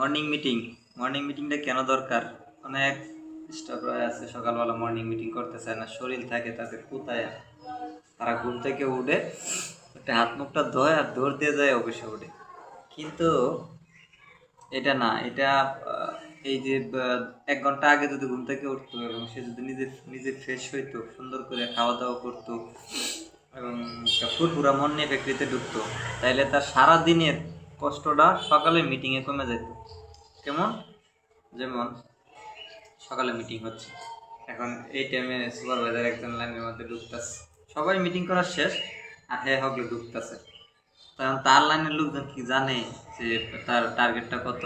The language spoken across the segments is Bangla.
মর্নিং মিটিং মর্নিং মিটিংটা কেন দরকার? অনেক স্টাফরা আছে, সকালবেলা মর্নিং মিটিং করতে চায় না, শরীর থাকে তাদের কোথায় তারা ঘুম থেকে উঠে একটা হাত মুখটা ধোয় আর দৌড় দিয়ে যায় অফিসে উঠে। কিন্তু এটা না, এটা এই যে এক ঘণ্টা আগে যদি ঘুম থেকে উঠতো এবং সে যদি নিজে নিজে ফ্রেশ হইতো, সুন্দর করে খাওয়া দাওয়া করতো এবং ফুরফুরা মন নিয়ে ফ্যাক্টরিতে ঢুকতো, তাইলে তার সারা দিনের কষ্টটা সকালে মিটিংয়ে কমে যেত কেমন? যেমন সকালে মিটিং হচ্ছে। এখন এই টাইমে সুপারভাইজার একজন লাইনের মধ্যে ঢুকতেছে। সবাই মিটিং করা শেষ, আর হ্যাঁ হগলে ঢুকতেছে। কারণ তার লাইনের লোকজন কি জানে যে তার টার্গেটটা কত,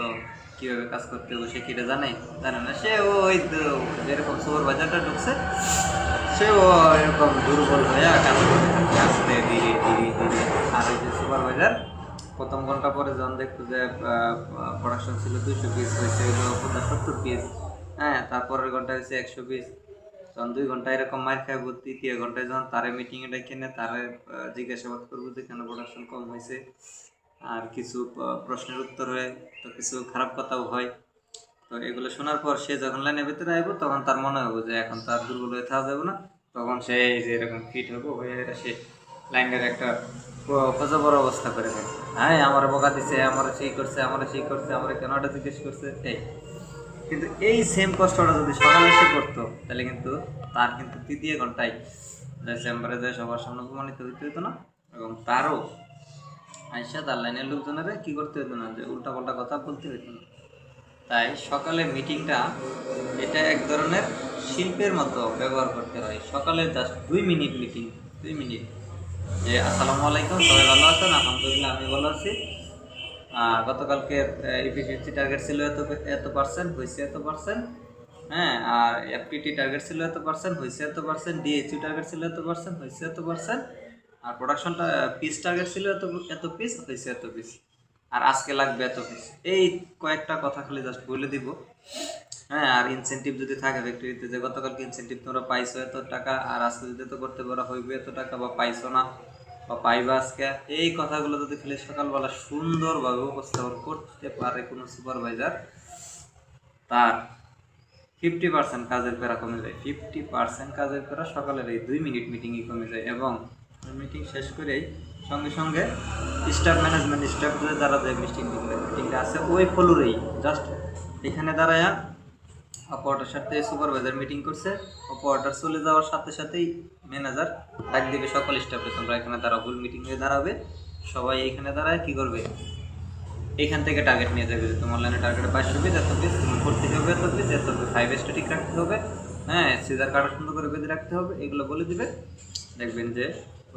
কীভাবে কাজ করতে হবে, সে কিটা জানে? জানে না। সে ওই যেরকম সুপারভাইজারটা ঢুকছে, সে ও এরকম দুর্বল হয়ে কাজ করে। আস্তে ধীরে ধীরে ধীরে। আর ওই যে সুপারভাইজার প্রথম ঘণ্টা পরে যখন দেখতো যে প্রোডাকশন ছিল দুইশো পিস হয়েছে সত্তর পিস হ্যাঁ তারপরের ঘণ্টা হয়েছে একশো পিস তখন দুই ঘণ্টা এরকম মার খাইব তৃতীয় ঘন্টায় যখন তারে মিটিংয়ে ডেকে নে তারে জিজ্ঞাসাবাদ করব যে, কেন প্রোডাকশন কম হয়েছে? আর কিছু প্রশ্নের উত্তর হয়, তো কিছু খারাপ কথাও হয়। তো এগুলো শোনার পর সে যখন লাইনের ভিতরে আইব, তখন তার মনে হবে যে, এখন তার দুর্বল হয়ে থাকা যাবে না। তখন সে যে এরকম ফিট হব হয়ে সে লাইনের একটা বড় অবস্থা করে দেয়। হ্যাঁ আমার বকা দিছে, আমার সেই করছে, আমার সেই করছে, আমার কেন এটা জিজ্ঞেস করছে। এই। কিন্তু এই সেম কষ্টটা যদি সকালে এসে করতো, তাহলে কিন্তু তার কিন্তু তৃতীয় ঘন্টায় চেম্বারে যায় সবার সামনে প্রমাণিত হইতে হতো না, এবং তারও আইসা তার লাইনের লোকজনের কি করতে হতো না, যে উল্টা পাল্টা কথা বলতে হতো না। তাই সকালে মিটিংটা এটা এক ধরনের শিল্পের মতো ব্যবহার করতে হয়। সকালে জাস্ট দুই মিনিট মিটিং দুই মিনিট। যে, আসসালামু আলাইকুম, সবাই ভালো আছেন? আলহামদুলিল্লাহ, আমি ভালো আছি। গতকালকে ইফিসিয়েন্সি টার্গেট ছিল এত এত পার্সেন্ট হয়েছে এত পার্সেন্ট হ্যাঁ আর এফপিটি টার্গেট ছিল এত পার্সেন্ট হয়েছে এত পার্সেন্ট ডিএইচইউ টার্গেট ছিল এত পার্সেন্ট হয়েছে এত পার্সেন্ট আর প্রোডাকশনটা পিস টার্গেট ছিল এত এত পিস হয়েছে এত পিস আর আজকে লাগবে এত পিস এই কয়েকটা কথা খালি জাস্ট বলে দিব। হ্যাঁ আর ইনসেন্টিভ যদি থাকে ফ্যাক্টরিতে যে গতকালকে ইনসেন্টিভ তোমরা পাইছো এত টাকা, আর আজকে যদি তো করতে পারো হইবে এত টাকা বা পাইছো না, বা পাইবা আজকে, এই কথাগুলো যদি খালি সকালবেলা সুন্দরভাবে উপস্থাপন করতে পারে কোনো সুপারভাইজার তার ফিফটি পার্সেন্ট কাজের পেরা কমে যায়। ফিফটি পার্সেন্ট কাজের পেরা সকালের এই দুই মিনিট মিটিংই কমে যায় এবং মিটিং শেষ করেই সঙ্গে সঙ্গে স্টাফ ম্যানেজমেন্ট স্টাফ যারা যে মিটিং মিটিংটা আছে ওই ফ্লোরেই জাস্ট এখানে দাঁড়ায়া অপারেটার সাথে সুপারভাইজার মিটিং করছে। অপারেটার চলে যাওয়ার সাথে সাথেই ম্যানেজার ডাক দিবে, সকল স্টাফে তোমরা এখানে দাঁড়াও ভুল মিটিং হয়ে দাঁড়াবে। সবাই এখানে দাঁড়ায় কি করবে? এখান থেকে টার্গেট নিয়ে যাবে যে তোমার লাইনে টার্গেট পিস এত পিস তুমি ভর্তি হবে এত পিস এত ফাইভ এসটা ঠিক রাখতে হবে। হ্যাঁ সিজার কার্ড সুন্দর করে বেঁধে রাখতে হবে, এগুলো বলে দিবে। দেখবেন যে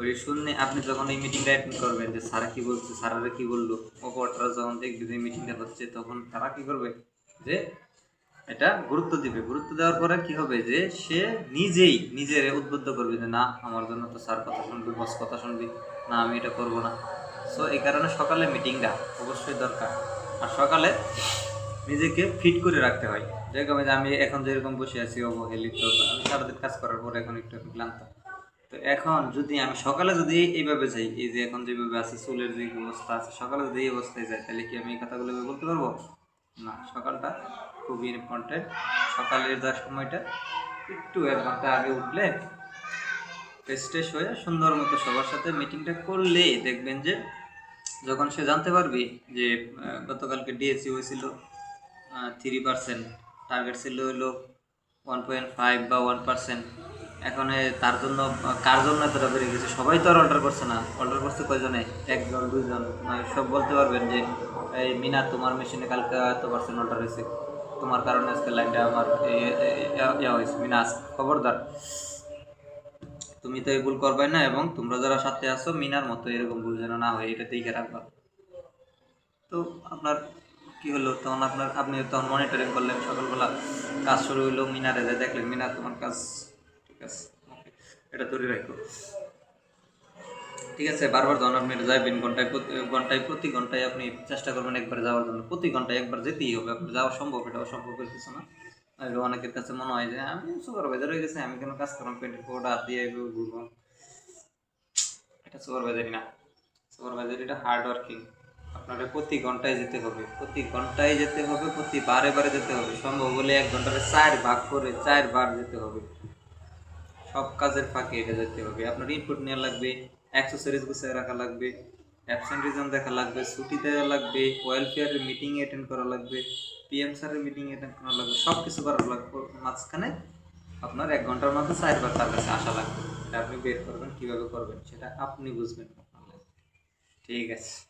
ওই শূন্য আপনি যখন এই মিটিংটা অ্যাটেন্ড করবেন, যে স্যারা কি বলছে স্যারারা কি বলল অপারেটাররা যখন দেখবে যে মিটিংটা হচ্ছে, তখন তারা কি করবে? যে এটা গুরুত্ব দিবে। গুরুত্ব দেওয়ার পরে কি হবে যে, সে নিজেই নিজের উদ্বুদ্ধ করবে যে, না, আমার জন্য তো স্যার কথা শুনবি, বস কথা শুনবি। না, আমি এটা করব না। সো এই কারণে সকালে মিটিংটা অবশ্যই দরকার। আর সকালে নিজেকে ফিট করে রাখতে হয়। যেরকম যে আমি এখন যেরকম বসে আছি অবহেলিত আমি সারাদিন কাজ করার পরে এখন একটু ক্লান্ত। তো এখন যদি আমি সকালে যদি এইভাবে যাই, এই যে এখন যেভাবে আছে, চুলের যে অবস্থা আছে, সকালে যদি এই অবস্থায় যাই, তাহলে কি আমি এই কথাগুলো বলতে পারব? না, সকালটা খুবই ইম্পর্টেন্ট সকালের যা সময়টা একটু এক ঘণ্টা আগে উঠলে ফ্রেশ হয়ে সুন্দর মতো সবার সাথে মিটিংটা করলে দেখবেন যে যখন সে জানতে পারবে যে গতকালকে ডিএসসি হয়েছিল থ্রি পার্সেন্ট টার্গেট ছিল হলো ওয়ান পয়েন্ট ফাইভ বা ওয়ান পার্সেন্ট এখন তার জন্য, কার জন্য এতটা বেড়ে গেছে? সবাই তো আর অর্ডার করছে না। অর্ডার করছে কয়জনে? একজন, দুইজন। সব বলতে পারবেন যে, এই মিনা, তোমার মেশিনে কালকে এত পার্সেন্ট অর্ডার হয়েছে। তোমার কারণে আজকে লাইনটা আমার ইয়া হয়েছে। মিনা খবরদার। তুমি তো এই ভুল করবে না এবং তোমরা যারা সাথে আছো, মিনার মতো এরকম ভুল যেন না হয়, এটা দেখে রাখবা। তো আপনার কি হলো? তখন আপনার আপনি তখন মনিটরিং করলেন সকালবেলা। কাজ শুরু হইল, মিনারে দেখলেন, মিনা, তোমার কাজ ঠিক আছে? এটা ধরে রাখো। ঠিক আছে, বারবার যখন আপনি যাবেন ঘন্টায় ঘন্টায় প্রতি ঘন্টায় আপনি চেষ্টা করবেন একবার যাওয়ার জন্য। প্রতি ঘন্টায় একবার যেতেই হবে, আপনার যাওয়া সম্ভব, এটা অসম্ভবের কিছু না? আর অনেকের কাছে মনে হয় যে, আমি সুপারভাইজার হয়ে গেছে, আমি কেন কাজ করলাম টোয়েন্টি ফোর হাত দিয়ে ঘুরবো? এটা সুপারভাইজারই না। সুপারভাইজার এটা হার্ড ওয়ার্কিং আপনারা প্রতি ঘন্টায় যেতে হবে, প্রতি ঘন্টায় যেতে হবে প্রতি বারে বারে যেতে হবে। সম্ভব হলে এক ঘন্টারে চার ভাগ করে, চার বার যেতে হবে। সব কাজের ফাঁকে এটা যেতে হবে। আপনার ইনপুট নেওয়া লাগবে অ্যাক্সেসরিজ গুছিয়ে রাখা লাগবে অ্যাবসেন্ট রিজন দেখা লাগবে, ছুটি দেওয়া লাগবে ওয়েলফেয়ারের মিটিং অ্যাটেন্ড করা লাগবে পিএম স্যারের মিটিং অ্যাটেন্ড করা লাগবে সব কিছু করা লাগবে। মাঝখানে আপনার এক ঘণ্টার মধ্যে চারবার তার কাছে আসা লাগবে। এটা আপনি বের করবেন, কীভাবে করবেন, সেটা আপনি বুঝবেন। ঠিক আছে।